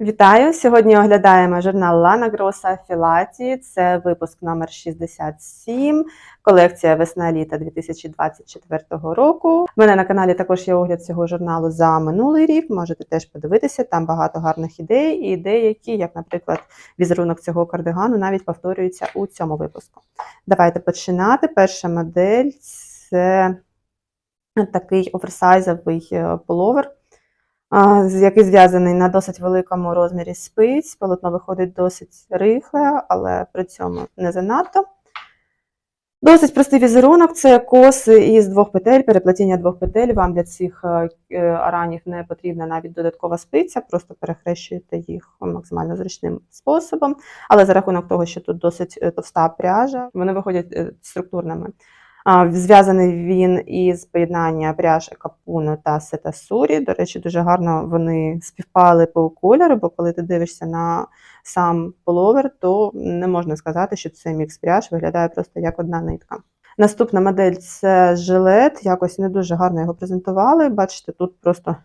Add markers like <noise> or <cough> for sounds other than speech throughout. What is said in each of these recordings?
Вітаю! Сьогодні оглядаємо журнал Лана Гроса Філаті. Це випуск номер 67, колекція весна-літа 2024 року. У мене на каналі також є огляд цього журналу за минулий рік. Можете теж подивитися, там багато гарних ідей, і деякі, як, наприклад, візерунок цього кардигану, навіть повторюються у цьому випуску. Давайте починати. Перша модель це такий оверсайзовий е, половер який зв'язаний на досить великому розмірі спиць. Полотно виходить досить рихле, але при цьому не занадто. Досить простий візерунок це коси із двох петель, переплетіння двох петель. Вам для цих е, е, аранів не потрібна навіть додаткова спиця, просто перехрещуєте їх максимально зручним способом. Але за рахунок того, що тут досить е, товста пряжа, вони виходять структурними. Зв'язаний він із поєднання пряж капуну та сетасурі. До речі, дуже гарно вони співпали по кольору, бо коли ти дивишся на сам половер, то не можна сказати, що це мікс пряж виглядає просто як одна нитка. Наступна модель це жилет. Якось не дуже гарно його презентували. Бачите, тут просто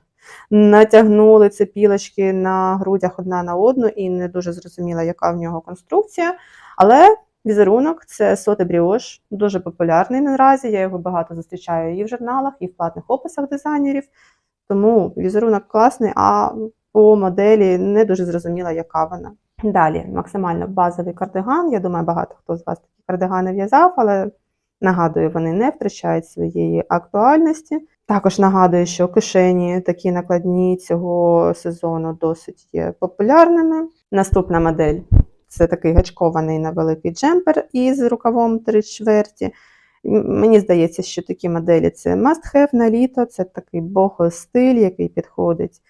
натягнули ці пілочки на грудях одна на одну, і не дуже зрозуміла, яка в нього конструкція. Але Візерунок це соте бріош, дуже популярний наразі. Я його багато зустрічаю і в журналах, і в платних описах дизайнерів. Тому візерунок класний, а по моделі не дуже зрозуміла, яка вона. Далі максимально базовий кардиган. Я думаю, багато хто з вас такі кардигани в'язав, але нагадую, вони не втрачають своєї актуальності. Також нагадую, що кишені такі накладні цього сезону досить є популярними. Наступна модель це такий гачкований на великий джемпер із рукавом три чверті. Мені здається, що такі моделі це must have на літо, це такий бохо стиль, який підходить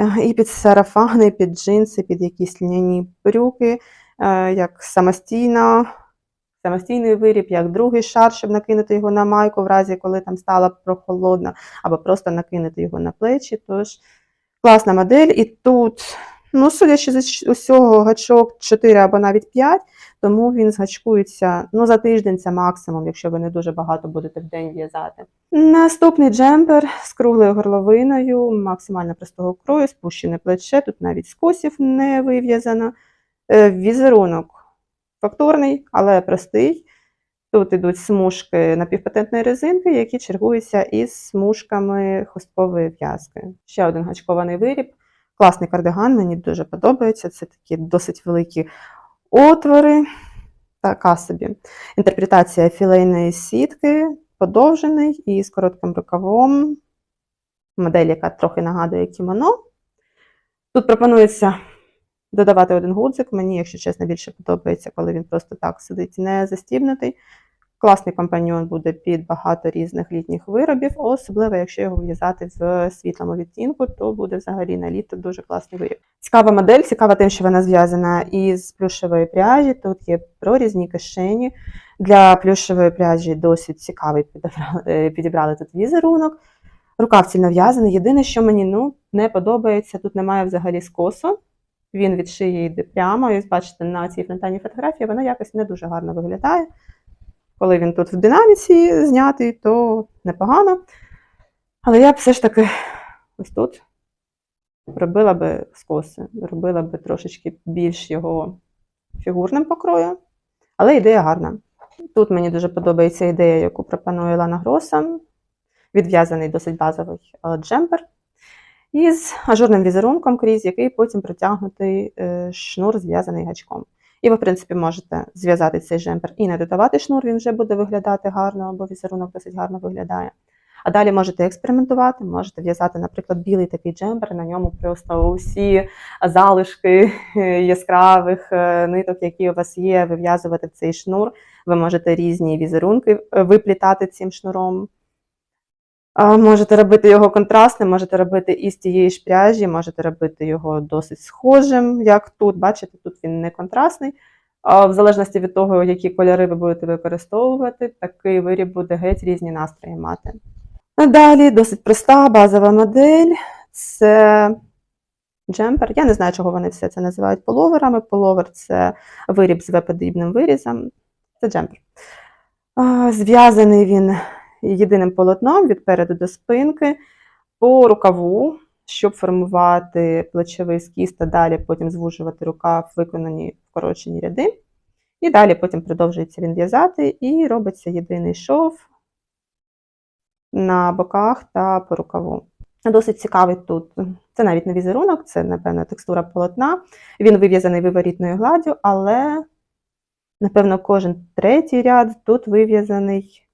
е, і під сарафани, під джинси, під якісь льняні брюки, е, як самостійно, самостійний виріб, як другий шар, щоб накинути його на майку, в разі коли там стало прохолодно, або просто накинути його на плечі. Тож класна модель. І тут Ну, судячи з усього, гачок 4 або навіть 5, тому він згачкується ну, за тиждень це максимум, якщо ви не дуже багато будете в день в'язати. Наступний джемпер з круглою горловиною, максимально простого крою, спущене плече, тут навіть скосів не вив'язано. Е, Візерунок фактурний, але простий. Тут йдуть смужки напівпатентної резинки, які чергуються із смужками хусткової в'язки. Ще один гачкований виріб. Класний кардиган, мені дуже подобається. Це такі досить великі отвори. Така собі. Інтерпретація філейної сітки, подовжений і з коротким рукавом. Модель, яка трохи нагадує кімоно. Тут пропонується додавати один гудзик. Мені, якщо чесно, більше подобається, коли він просто так сидить не застібнутий. Класний компаньйон буде під багато різних літніх виробів, особливо якщо його в'язати в світлому відтінку, то буде взагалі на літо дуже класний виріб. Цікава модель, цікава тим, що вона зв'язана із плюшевої пряжі. Тут є прорізні кишені. Для плюшевої пряжі досить цікавий підібрали, е, підібрали тут візерунок. Рукав цільно в'язаний. Єдине, що мені ну, не подобається, тут немає взагалі скосу. Він від шиї йде прямо. І бачите, на цій фронтальній фотографії вона якось не дуже гарно виглядає. Коли він тут в динаміці знятий, то непогано. Але я б все ж таки ось тут робила би скоси, робила би трошечки більш його фігурним покрою. Але ідея гарна. Тут мені дуже подобається ідея, яку пропонує Лана Гроса. Відв'язаний досить базовий е, джемпер із ажурним візерунком крізь, який потім протягнутий е, шнур, зв'язаний гачком. І ви, в принципі, можете зв'язати цей джемпер і не додавати шнур, він вже буде виглядати гарно, бо візерунок досить гарно виглядає. А далі можете експериментувати, можете в'язати, наприклад, білий такий джемпер, на ньому просто усі залишки <laughs> яскравих е, ниток, які у вас є, вив'язувати цей шнур. Ви можете різні візерунки е, виплітати цим шнуром. Можете робити його контрастним, можете робити із тієї ж пряжі, можете робити його досить схожим, як тут. Бачите, тут він не контрастний. В залежності від того, які кольори ви будете використовувати, такий виріб буде геть різні настрої мати. А Далі досить проста базова модель. Це джемпер. Я не знаю, чого вони все це називають половерами. Половер це виріб з V-подібним вирізом. Це джемпер. Зв'язаний він єдиним полотном від переду до спинки. По рукаву щоб формувати плечовий скіс та далі потім звужувати рукав, виконані вкорочені ряди. І далі потім продовжується він в'язати і робиться єдиний шов на боках та по рукаву. Досить цікавий тут. Це навіть не візерунок, це, напевно, текстура полотна. Він вив'язаний виворітною гладдю, але, напевно, кожен третій ряд тут вив'язаний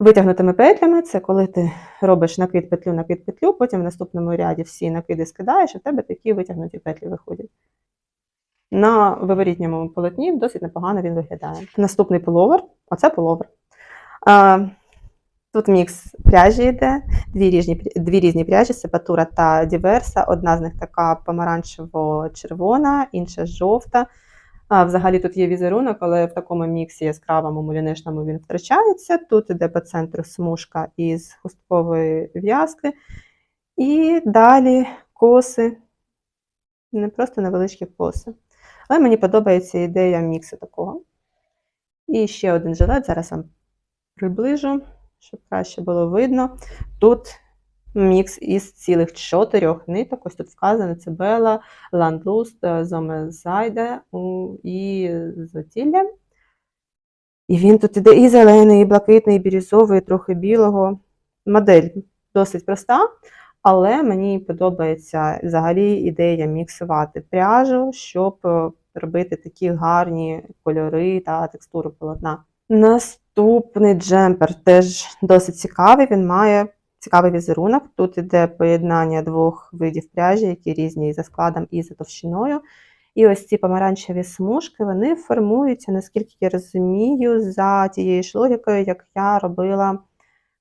витягнутими петлями. Це коли ти робиш накид петлю, накид петлю, потім в наступному ряді всі накиди скидаєш, і в тебе такі витягнуті петлі виходять. На виворітньому полотні досить непогано він виглядає. Наступний половер, оце половер. А, Тут мікс пряжі йде, дві різні, дві різні пряжі, сепатура та діверса. Одна з них така помаранчево-червона, інша жовта. А, Взагалі тут є візерунок, але в такому міксі яскравому мулянишному він втрачається. Тут іде по центру смужка із хусткової в'язки. І далі коси, не просто невеличкі коси. Але мені подобається ідея міксу такого. І ще один жилет, зараз вам приближу щоб краще було видно. Тут мікс із цілих чотирьох ниток. Ось тут вказано це Бела, Ландлуст, Зомезайде і Зотілля. І він тут іде і зелений, і блакитний, і бірюзовий, і трохи білого. Модель досить проста, але мені подобається взагалі ідея міксувати пряжу, щоб робити такі гарні кольори та текстуру полотна. Наступний джемпер теж досить цікавий. Він має цікавий візерунок. Тут іде поєднання двох видів пряжі, які різні і за складом, і за товщиною. І ось ці помаранчеві смужки вони формуються, наскільки я розумію, за тією ж логікою, як я робила,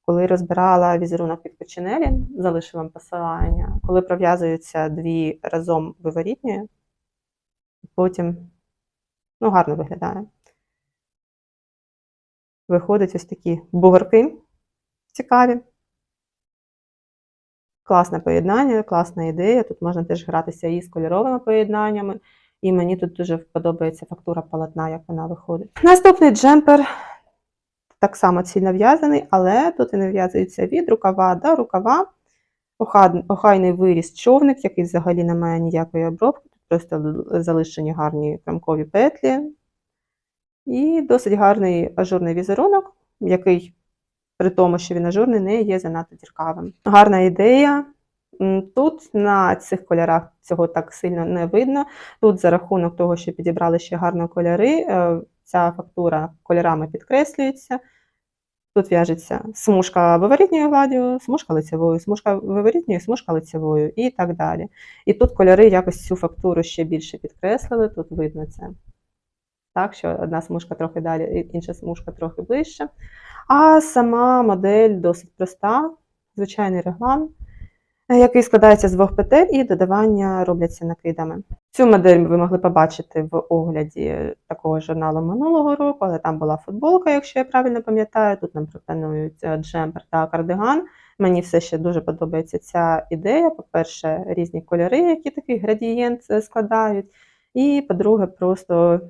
коли розбирала візерунок від Коченелі, залишу вам посилання, коли пров'язуються дві разом виворітні, потім ну, гарно виглядає виходять ось такі бугорки цікаві. Класне поєднання, класна ідея. Тут можна теж гратися і з кольоровими поєднаннями. І мені тут дуже подобається фактура полотна, як вона виходить. Наступний джемпер так само цільно в'язаний, але тут він в'язується від рукава до рукава. Охайний виріс човник, який взагалі не має ніякої обробки. Тут просто залишені гарні крамкові петлі, і досить гарний ажурний візерунок, який, при тому, що він ажурний, не є занадто діркавим. Гарна ідея. Тут на цих кольорах цього так сильно не видно. Тут за рахунок того, що підібрали ще гарно кольори, е, ця фактура кольорами підкреслюється. Тут в'яжеться смужка виворітньою гладдю, смужка лицевою, смужка виворітньою, смужка лицевою і так далі. І тут кольори якось цю фактуру ще більше підкреслили, тут видно це так, що одна смужка трохи далі, інша смужка трохи ближче. А сама модель досить проста, звичайний реглан, який складається з двох петель і додавання робляться накидами. Цю модель ви могли побачити в огляді такого журналу минулого року, але там була футболка, якщо я правильно пам'ятаю. Тут нам пропонують е, джемпер та кардиган. Мені все ще дуже подобається ця ідея. По-перше, різні кольори, які такий градієнт е, складають. І, по-друге, просто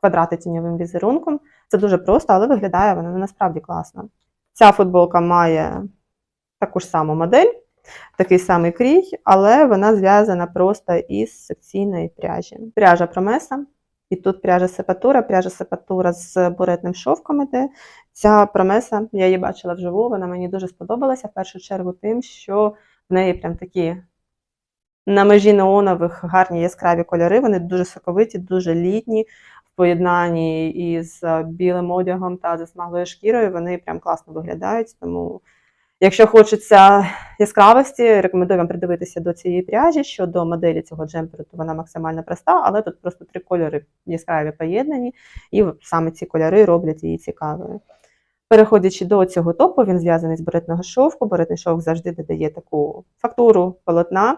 квадрати тіньовим візерунком. Це дуже просто, але виглядає вона насправді класно. Ця футболка має таку ж саму модель, такий самий крій, але вона зв'язана просто із секційної пряжі. Пряжа промеса. І тут пряжа сепатура, пряжа сепатура з буретним шовком іде. Ця промеса, я її бачила вживу, вона мені дуже сподобалася в першу чергу тим, що в неї прям такі на межі неонових гарні яскраві кольори, вони дуже соковиті, дуже літні поєднанні із е, білим одягом та засмаглою шкірою, вони прям класно виглядають. Тому, якщо хочеться яскравості, рекомендую вам придивитися до цієї пряжі. Щодо моделі цього джемперу, то вона максимально проста, але тут просто три кольори яскраві поєднані, і саме ці кольори роблять її цікавою. Переходячи до цього топу, він зв'язаний з баретного шовку. Баретний шовк завжди додає таку фактуру полотна.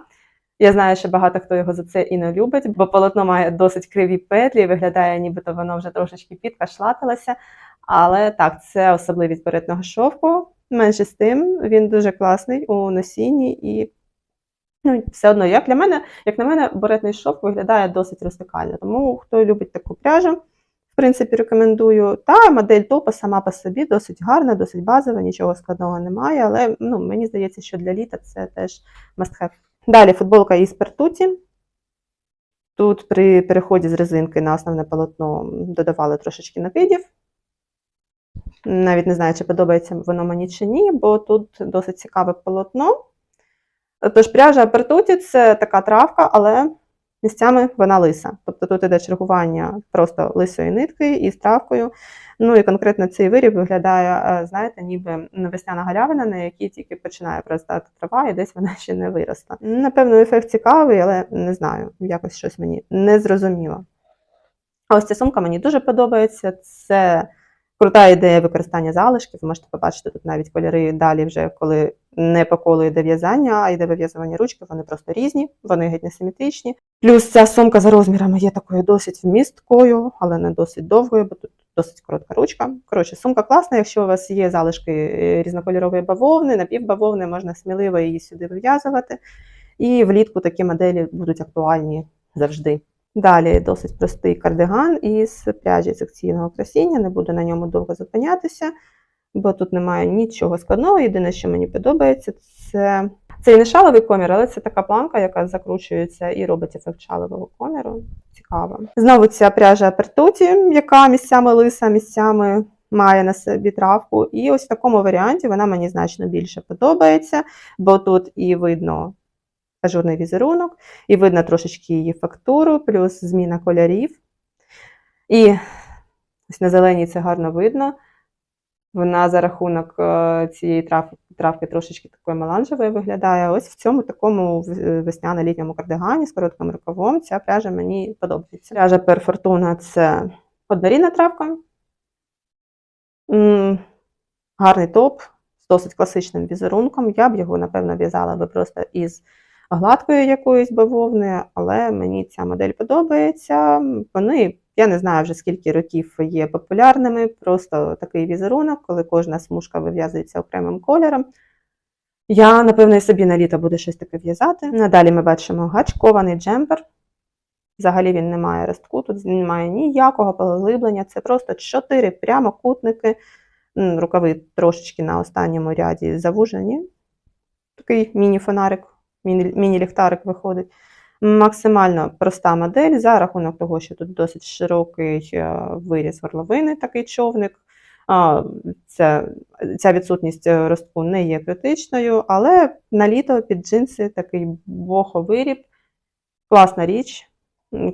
Я знаю, що багато хто його за це і не любить, бо полотно має досить криві петлі, виглядає, нібито воно вже трошечки підкашлатилося. Але так, це особливість беретного шовку. Менше з тим, він дуже класний у носінні і ну, все одно, як для мене, як на мене, беретний шовк виглядає досить рустикально. Тому хто любить таку пряжу, В принципі, рекомендую. Та модель топа сама по собі досить гарна, досить базова, нічого складного немає, але ну, мені здається, що для літа це теж must have. Далі футболка із Пертуті. Тут при переході з резинки на основне полотно додавали трошечки накидів. Навіть не знаю, чи подобається воно мені чи ні, бо тут досить цікаве полотно. Тож пряжа Пертуті це така травка, але місцями вона лиса. Тобто тут іде чергування просто лисої нитки із травкою. Ну і конкретно цей виріб виглядає, е, знаєте, ніби весняна галявина, на якій тільки починає проростати трава, і десь вона ще не виросла. Напевно, ефект цікавий, але не знаю, якось щось мені не зрозуміло. Ось ця сумка мені дуже подобається. Це крута ідея використання залишків. Ви можете побачити тут навіть кольори далі, вже коли не по колу йде в'язання, а йде вив'язування ручки, вони просто різні, вони геть несиметричні. Плюс ця сумка за розмірами є такою досить вмісткою, але не досить довгою, бо тут досить коротка ручка. Коротше, сумка класна. Якщо у вас є залишки е, різнокольорової бавовни, напівбавовни, можна сміливо її сюди вив'язувати. І влітку такі моделі будуть актуальні завжди. Далі досить простий кардиган із пряжі секційного красіння. Не буду на ньому довго зупинятися, бо тут немає нічого складного. Єдине, що мені подобається, це це і не шаловий комір, але це така планка, яка закручується і робить ефект шалового коміру. Цікаво. Знову ця пряжа Пертуті, яка місцями лиса, місцями має на собі травку. І ось в такому варіанті вона мені значно більше подобається, бо тут і видно ажурний візерунок, і видно трошечки її фактуру, плюс зміна кольорів. І ось на зеленій це гарно видно. Вона за рахунок е, цієї трав, травки трошечки такої меланжевої виглядає. Ось в цьому такому весняно-літньому кардигані з коротким рукавом ця пряжа мені подобається. Пряжа Перфортуна це однорідна травка. Гарний топ з досить класичним візерунком. Я б його, напевно, в'язала би просто із гладкої якоїсь бавовни, але мені ця модель подобається. Вони, я не знаю вже скільки років є популярними, просто такий візерунок, коли кожна смужка вив'язується окремим кольором. Я, напевно, собі на літо буду щось таке в'язати. Надалі ми бачимо гачкований джемпер. Взагалі він не має ростку, тут немає ніякого поглиблення, це просто чотири прямокутники, рукави трошечки на останньому ряді завужені. Такий міні-фонарик міні-ліхтарик виходить. Максимально проста модель за рахунок того, що тут досить широкий е, виріз горловини, такий човник. Ця, ця відсутність ростку не є критичною, але на літо під джинси такий боховиріб, класна річ,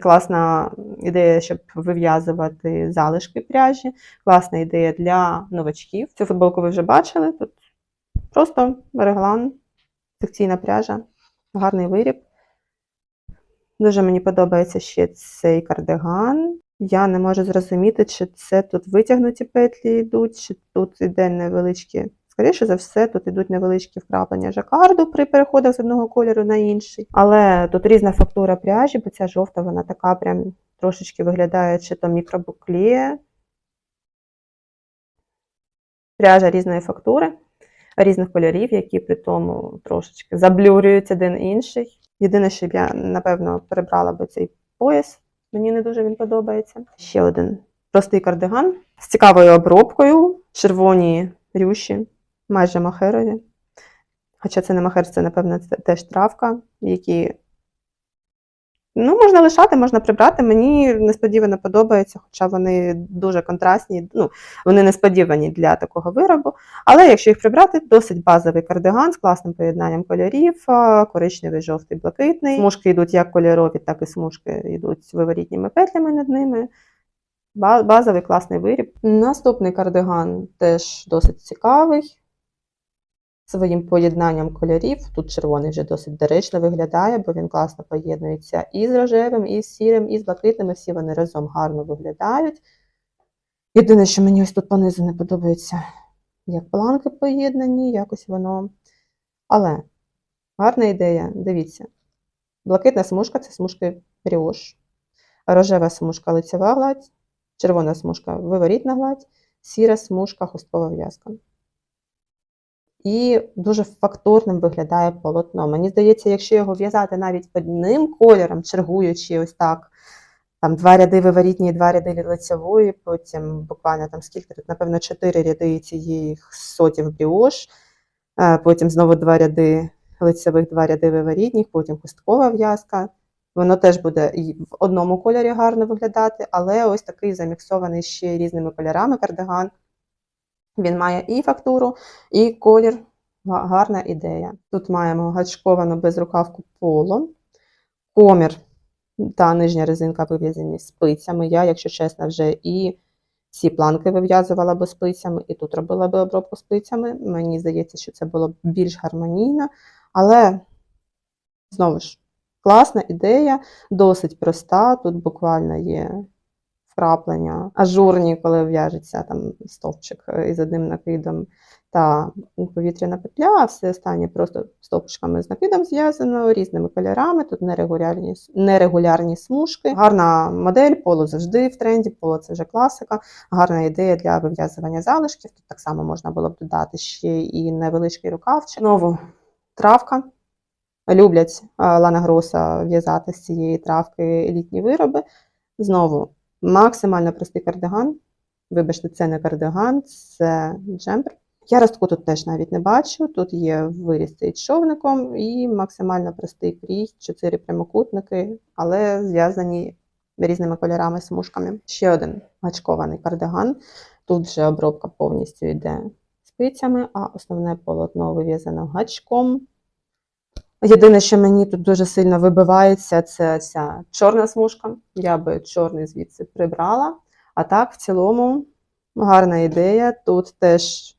класна ідея, щоб вив'язувати залишки пряжі, класна ідея для новачків. Цю футболку ви вже бачили. Тут просто реглан, секційна пряжа гарний виріб. Дуже мені подобається ще цей кардиган. Я не можу зрозуміти, чи це тут витягнуті петлі йдуть, чи тут йде невеличкі. Скоріше за все, тут йдуть невеличкі вкраплення жакарду при переходах з одного кольору на інший. Але тут різна фактура пряжі, бо ця жовта, вона така прям трошечки виглядає, чи то мікробуклє. Пряжа різної фактури різних кольорів, які при тому трошечки заблюрюють один інший. Єдине, що б я, напевно, перебрала би цей пояс, мені не дуже він подобається. Ще один простий кардиган з цікавою обробкою, червоні рюші, майже махерові. Хоча це не махер, це, напевно, теж травка, які Ну, можна лишати, можна прибрати. Мені несподівано подобається, хоча вони дуже контрастні, ну, вони несподівані для такого виробу. Але якщо їх прибрати, досить базовий кардиган з класним поєднанням кольорів, коричневий, жовтий, блакитний. Смужки йдуть як кольорові, так і смужки йдуть з виворітніми петлями над ними. Базовий класний виріб. Наступний кардиган теж досить цікавий своїм поєднанням кольорів. Тут червоний вже досить доречно виглядає, бо він класно поєднується і з рожевим, і з сірим, і з блакитним, всі вони разом гарно виглядають. Єдине, що мені ось тут понизу не подобається, як планки поєднані, якось воно. Але гарна ідея, дивіться. Блакитна смужка це смужки бріош, рожева смужка лицева гладь, червона смужка виворітна гладь, сіра смужка хусткова в'язка і дуже фактурним виглядає полотно. Мені здається, якщо його в'язати навіть одним кольором, чергуючи ось так, там два ряди виворітні, два ряди лицевої, потім буквально там скільки напевно, чотири ряди цієї сотів бріош, е, потім знову два ряди лицевих, два ряди виворітніх, потім хусткова в'язка. Воно теж буде і в одному кольорі гарно виглядати, але ось такий заміксований ще різними кольорами кардиган. Він має і фактуру, і колір. Гарна ідея. Тут маємо гачковану безрукавку поло, комір та нижня резинка вив'язані спицями. Я, якщо чесно, вже і ці планки вив'язувала би спицями, і тут робила би обробку спицями. Мені здається, що це було б більш гармонійно, але знову ж класна ідея, досить проста. Тут буквально є вкраплення ажурні, коли в'яжеться там стовпчик е, із одним накидом та повітряна петля, а все останнє просто стовпчиками з накидом зв'язано різними кольорами. Тут нерегулярні, нерегулярні смужки. Гарна модель, поло завжди в тренді, поло це вже класика. Гарна ідея для вив'язування залишків. Тут так само можна було б додати ще і невеличкий рукавчик. Знову травка. Люблять е, Лана Гроса в'язати з цієї травки літні вироби. Знову максимально простий кардиган. Вибачте, це не кардиган, це джемпер. Я ростку тут теж навіть не бачу. Тут є виріз цей човником і максимально простий крій, чотири прямокутники, але зв'язані різними кольорами смужками. Ще один гачкований кардиган. Тут вже обробка повністю йде спицями, а основне полотно вив'язано гачком. Єдине, що мені тут дуже сильно вибивається, це ця чорна смужка. Я би чорний звідси прибрала. А так, в цілому, гарна ідея. Тут теж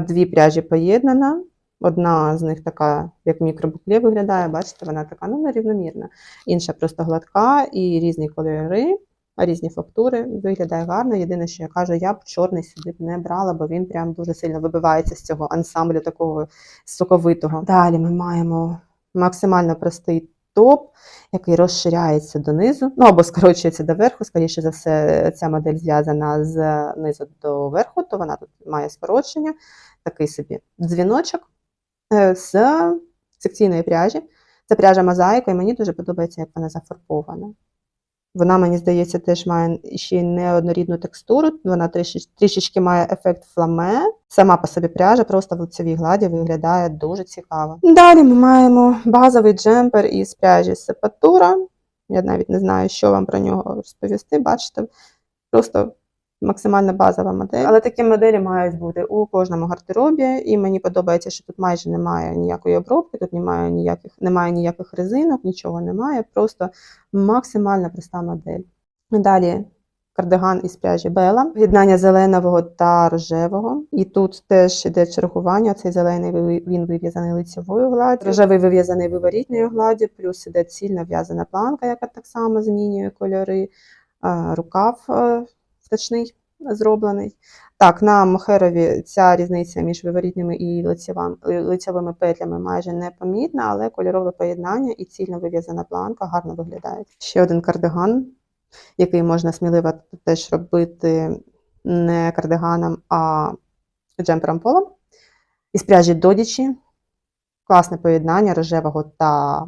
дві пряжі поєднана. Одна з них така, як мікробукле виглядає, бачите, вона така ну, нерівномірна. Інша просто гладка і різні кольори, різні фактури. Виглядає гарно. Єдине, що я кажу, я б чорний сюди б не брала, бо він прям дуже сильно вибивається з цього ансамблю такого соковитого. Далі ми маємо максимально простий топ, який розширяється донизу, ну або скорочується до верху. Скоріше за все, ця модель зв'язана з низу до верху, то вона тут має скорочення, такий собі дзвіночок е, з секційної пряжі. Це пряжа мозаїка, і мені дуже подобається, як вона зафарбована. Вона, мені здається, теж має ще неоднорідну текстуру. Вона трішечки, трішечки має ефект фламе. Сама по собі пряжа просто в лицевій гладі виглядає дуже цікаво. Далі ми маємо базовий джемпер із пряжі Сепатура. Я навіть не знаю, що вам про нього розповісти. Бачите, просто максимально базова модель. Але такі моделі мають бути у кожному гардеробі, і мені подобається, що тут майже немає ніякої обробки, тут немає ніяких, немає ніяких резинок, нічого немає, просто максимально проста модель. Далі кардиган із пряжі Бела, єднання зеленого та рожевого. І тут теж іде чергування. Цей зелений він вив'язаний лицевою гладдю, рожевий вив'язаний виворітною гладдю, плюс іде цільно в'язана планка, яка так само змінює кольори, рукав е, зроблений. Так, на мохерові ця різниця між виворітними і лицевими петлями майже непомітна, але кольорове поєднання і цільно вив'язана планка гарно виглядають. Ще один кардиган, який можна сміливо теж робити не кардиганом, а джемпером полом. Із пряжі Додічі. Класне поєднання рожевого та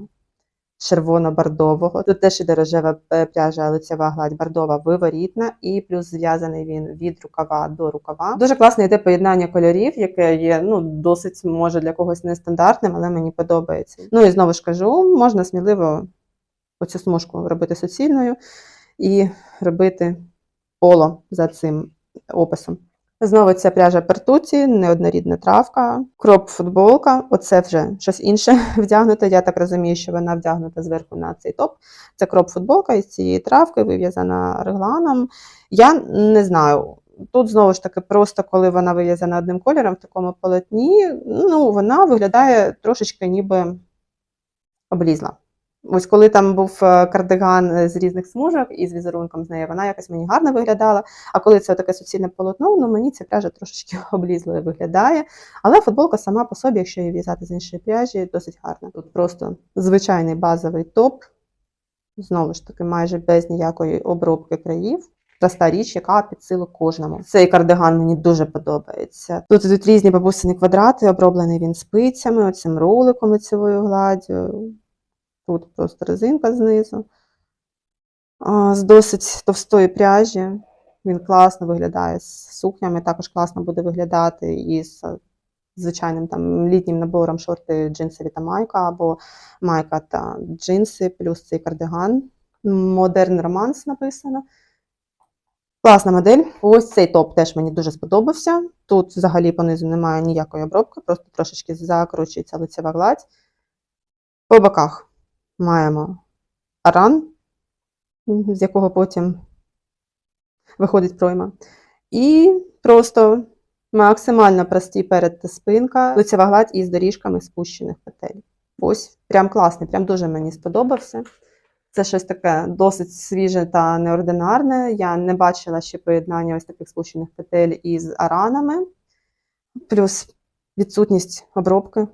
червоно-бордового. Тут теж іде рожева е, пряжа, лицева гладь бордова виворітна, і плюс зв'язаний він від рукава до рукава. Дуже класне йде поєднання кольорів, яке є ну, досить може для когось нестандартним, але мені подобається. Ну і знову ж кажу, можна сміливо оцю смужку робити суцільною і робити поло за цим описом. Знову ця пряжа пертуці, неоднорідна травка, кроп футболка. Оце вже щось інше <laughs> вдягнуте. Я так розумію, що вона вдягнута зверху на цей топ. Це кроп футболка із цієї травки, вив'язана регланом. Я не знаю. Тут знову ж таки, просто коли вона вив'язана одним кольором в такому полотні, ну вона виглядає трошечки ніби облізла. Ось коли там був е, кардиган е, з різних смужок і з візерунком з нею, вона якось мені гарно виглядала. А коли це таке суцільне полотно, ну мені ця пряжа трошечки <laughs> облізлою виглядає. Але футболка сама по собі, якщо її в'язати з іншої пряжі, досить гарна. Тут просто звичайний базовий топ, знову ж таки, майже без ніякої обробки країв. Проста річ, яка під силу кожному. Цей кардиган мені дуже подобається. Тут ідуть різні бабусині квадрати, оброблений він спицями, оцим роликом лицевою гладдю. Тут просто резинка знизу. з досить товстої пряжі. Він класно виглядає з сукнями, також класно буде виглядати із звичайним там літнім набором шорти, джинсові та майка, або майка та джинси, плюс цей кардиган. Модерн романс написано. Класна модель. Ось цей топ теж мені дуже сподобався. Тут взагалі понизу немає ніякої обробки, просто трошечки закручується лицева гладь. По боках маємо аран, з якого потім виходить пройма. І просто максимально прості перед та спинка, лицева гладь із доріжками спущених петель. Ось, прям класний, прям дуже мені сподобався. Це щось таке досить свіже та неординарне. Я не бачила ще поєднання ось таких спущених петель із аранами. Плюс відсутність обробки.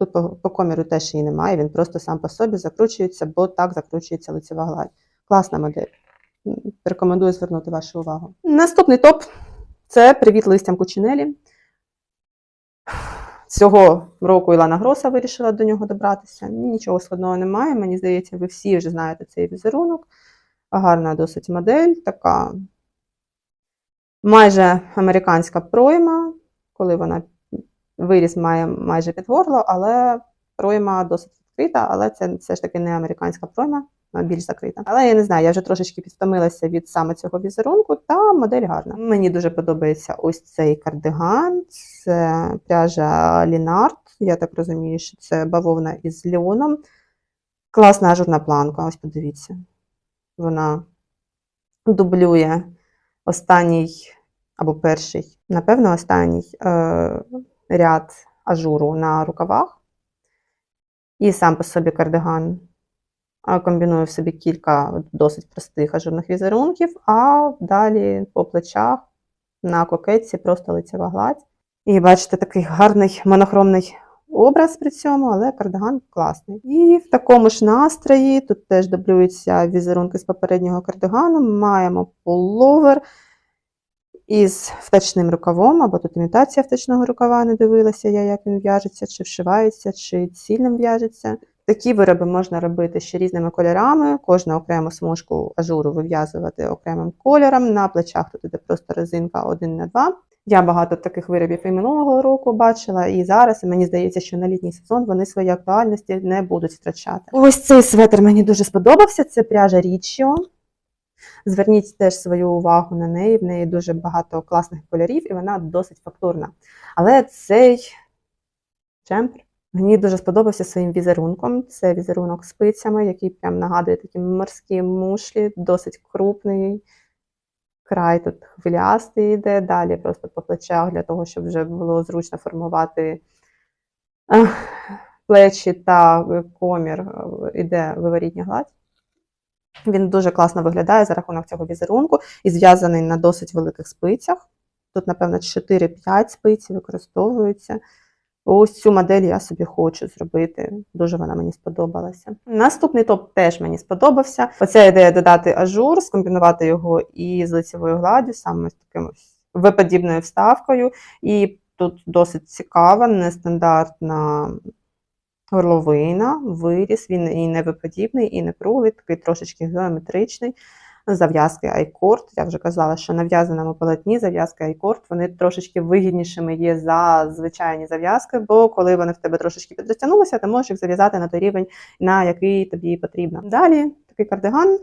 Тут по, по коміру теж її немає, він просто сам по собі закручується, бо так закручується лицева гладь. Класна модель. Рекомендую звернути вашу увагу. Наступний топ це привіт листям кучинелі. Цього року Ілана Гроса вирішила до нього добратися. Нічого складного немає. Мені здається, ви всі вже знаєте цей візерунок. Гарна досить модель, така майже американська пройма, коли вона виріс має майже під горло, але пройма досить відкрита, але це все ж таки не американська пройма, більш закрита. Але я не знаю, я вже трошечки підвтомилася від саме цього візерунку, та модель гарна. Мені дуже подобається ось цей кардиган, це пряжа Лінард. Я так розумію, що це бавовна із льоном. Класна ажурна планка, ось подивіться. Вона дублює останній або перший, напевно, останній е, ряд ажуру на рукавах. І сам по собі кардиган а, комбінує в собі кілька досить простих ажурних візерунків, а далі по плечах на кокетці просто лицева гладь. І бачите, такий гарний монохромний образ при цьому, але кардиган класний. І в такому ж настрої тут теж дублюються візерунки з попереднього кардигану. Маємо пуловер із втачним рукавом, або тут імітація втачного рукава, не дивилася я, як він в'яжеться, чи вшивається, чи цільним в'яжеться. Такі вироби можна робити ще різними кольорами, кожну окрему смужку ажуру вив'язувати окремим кольором. На плечах тут іде просто резинка 1 на 2. Я багато таких виробів і минулого року бачила, і зараз і мені здається, що на літній сезон вони свої актуальності не будуть втрачати. Ось цей светр мені дуже сподобався. Це пряжа Річіо. Зверніть теж свою увагу на неї. В неї дуже багато класних кольорів, і вона досить фактурна. Але цей джемпер мені дуже сподобався своїм візерунком. Це візерунок спицями, який прям нагадує такі морські мушлі, досить крупний. Край тут хвилястий йде, далі просто по плечах для того, щоб вже було зручно формувати плечі та комір, е, іде виворітня гладь. Він дуже класно виглядає за рахунок цього візерунку і зв'язаний на досить великих спицях. Тут, напевно, 4-5 спиць використовуються. Ось цю модель я собі хочу зробити. Дуже вона мені сподобалася. Наступний топ теж мені сподобався. Оця ідея додати ажур, скомбінувати його із лицевою гладдю, саме з таким виподібною вставкою. І тут досить цікава, нестандартна горловина, виріс. Він і невиподібний, і не круглий, такий трошечки геометричний. Зав'язки айкорд. Я вже казала, що на в'язаному полотні зав'язки айкорд вони трошечки вигіднішими є за звичайні зав'язки, бо коли вони в тебе трошечки підрозтягнулися, ти можеш їх зав'язати на той рівень, на який тобі потрібно. Далі такий кардиган.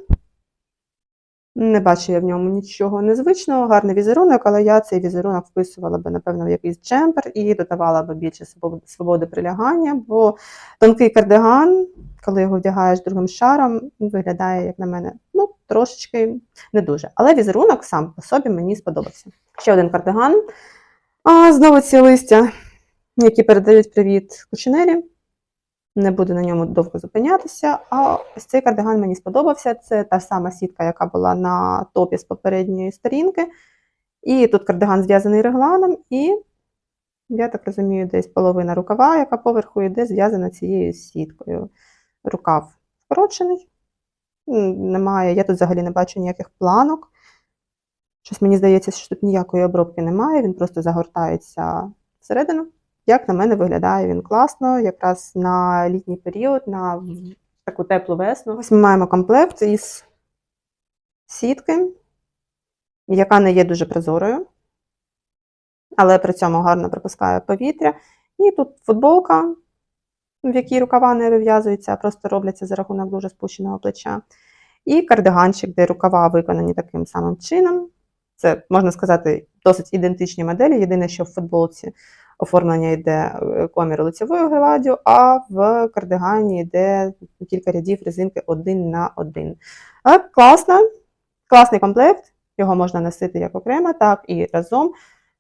Не бачу я в ньому нічого незвичного, гарний візерунок, але я цей візерунок вписувала би, напевно, в якийсь джемпер і додавала би більше свободи- прилягання, бо тонкий кардиган, коли його вдягаєш другим шаром, виглядає, як на мене, ну, трошечки не дуже. Але візерунок сам по собі мені сподобався. Ще один кардиган. А, знову ці листя, які передають привіт кучинелі. Не буду на ньому довго зупинятися. А ось цей кардиган мені сподобався. Це та сама сітка, яка була на топі з попередньої сторінки. І тут кардиган зв'язаний регланом, і я так розумію, десь половина рукава, яка поверху йде, зв'язана цією сіткою. Рукав вкорочений. Немає, я тут взагалі не бачу ніяких планок. Щось мені здається, що тут ніякої обробки немає, він просто загортається всередину. Як на мене, виглядає він класно, якраз на літній період, на таку теплу весну. Ось ми маємо комплект із сітки, яка не є дуже прозорою, але при цьому гарно пропускає повітря. І тут футболка, в якій рукава не вив'язуються, а просто робляться за рахунок дуже спущеного плеча. І кардиганчик, де рукава виконані таким самим чином. Це, можна сказати, досить ідентичні моделі. Єдине, що в футболці оформлення йде е, комір лицевою гладдю, а в кардигані йде кілька рядів резинки один на один. Класно, класний комплект. Його можна носити як окремо, так і разом.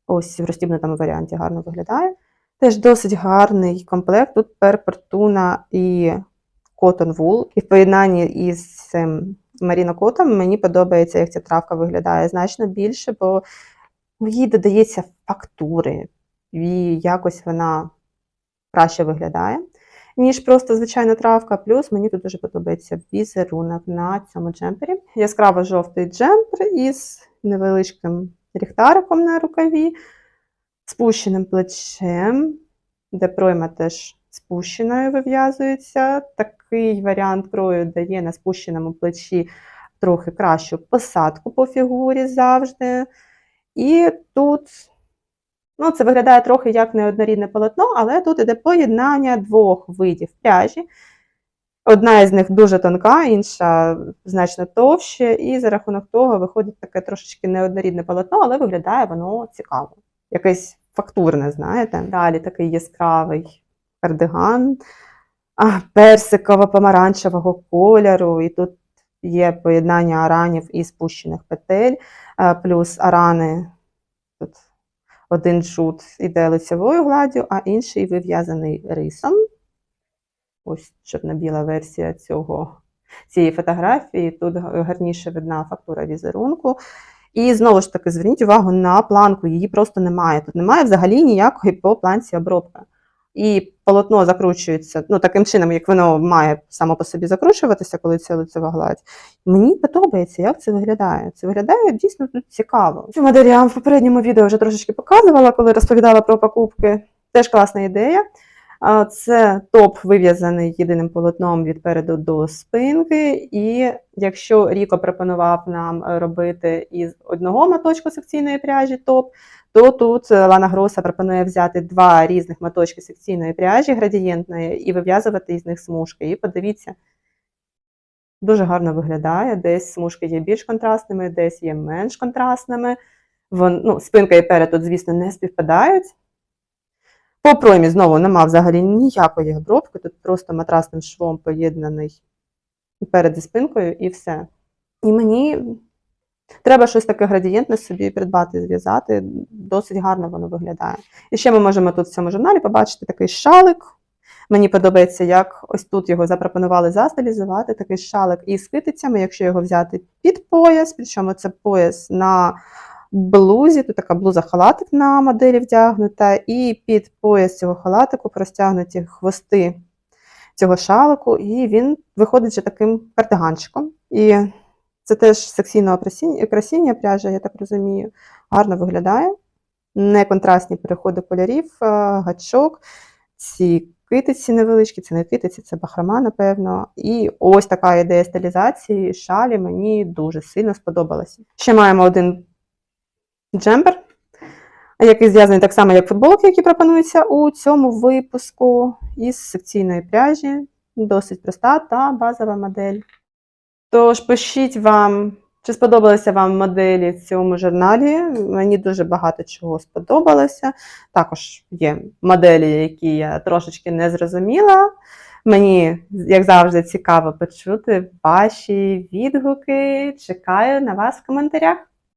Ось в розстібнутому варіанті гарно виглядає. Теж досить гарний комплект. Тут перпертуна і Cotton Wool. І в поєднанні із цим марінокотом мені подобається, як ця травка виглядає значно більше, бо їй додається фактури, і якось вона краще виглядає, ніж просто звичайна травка. Плюс мені тут дуже подобається візерунок на цьому джемпері. Яскраво жовтий джемпер із невеличким ліхтариком на рукаві, спущеним плечем, де пройма теж спущеною вив'язується. Такий варіант крою дає на спущеному плечі трохи кращу посадку по фігурі завжди. І тут ну, це виглядає трохи як неоднорідне полотно, але тут іде поєднання двох видів пряжі. Одна із них дуже тонка, інша значно товще, і за рахунок того виходить таке трошечки неоднорідне полотно, але виглядає воно цікаво. Якесь фактурне, знаєте. Далі такий яскравий кардиган персиково-помаранчевого кольору. І тут є поєднання аранів і спущених петель, плюс арани. Один жут іде лицевою гладдю, а інший вив'язаний рисом. Ось чорно-біла версія цього, цієї фотографії. Тут гарніше видна фактура візерунку. І знову ж таки, зверніть увагу на планку, її просто немає. Тут немає взагалі ніякої по планці обробки. І полотно закручується ну, таким чином, як воно має само по собі закручуватися, коли це лицева гладь. Мені подобається, як це виглядає. Це виглядає дійсно тут цікаво. Цю модель я вам в попередньому відео вже трошечки показувала, коли розповідала про покупки. Теж класна ідея. Це топ вив'язаний єдиним полотном від переду до спинки. І якщо Ріко пропонував нам робити із одного моточку секційної пряжі топ, то тут Лана Гроса пропонує взяти два різних моточки секційної пряжі градієнтної і вив'язувати із них смужки. І подивіться, дуже гарно виглядає. Десь смужки є більш контрастними, десь є менш контрастними. Вон, ну, спинка і перед тут, звісно, не співпадають. По проймі знову нема взагалі ніякої обробки, тут просто матрасним швом поєднаний перед спинкою і все. І мені треба щось таке градієнтне собі придбати, зв'язати. Досить гарно воно виглядає. І ще ми можемо тут в цьому журналі побачити такий шалик. Мені подобається, як ось тут його запропонували застилізувати, такий шалик із китицями, якщо його взяти під пояс, причому це пояс на блузі, тут така блуза-халатик на моделі вдягнута, і під пояс цього халатику простягнуті хвости цього шалику, і він виходить вже таким кардиганчиком. І це теж секційного красіння пряжа, я так розумію, гарно виглядає. Не контрастні переходи кольорів, гачок, ці китиці невеличкі, це не китиці, це бахрома, напевно. І ось така ідея стилізації шалі мені дуже сильно сподобалася. Ще маємо один джемпер, який зв'язаний так само, як футболки, які пропонуються у цьому випуску, із секційної пряжі. Досить проста та базова модель. Тож пишіть вам, чи сподобалися вам моделі в цьому журналі. Мені дуже багато чого сподобалося. Також є моделі, які я трошечки не зрозуміла. Мені, як завжди, цікаво почути ваші відгуки. Чекаю на вас в коментарях.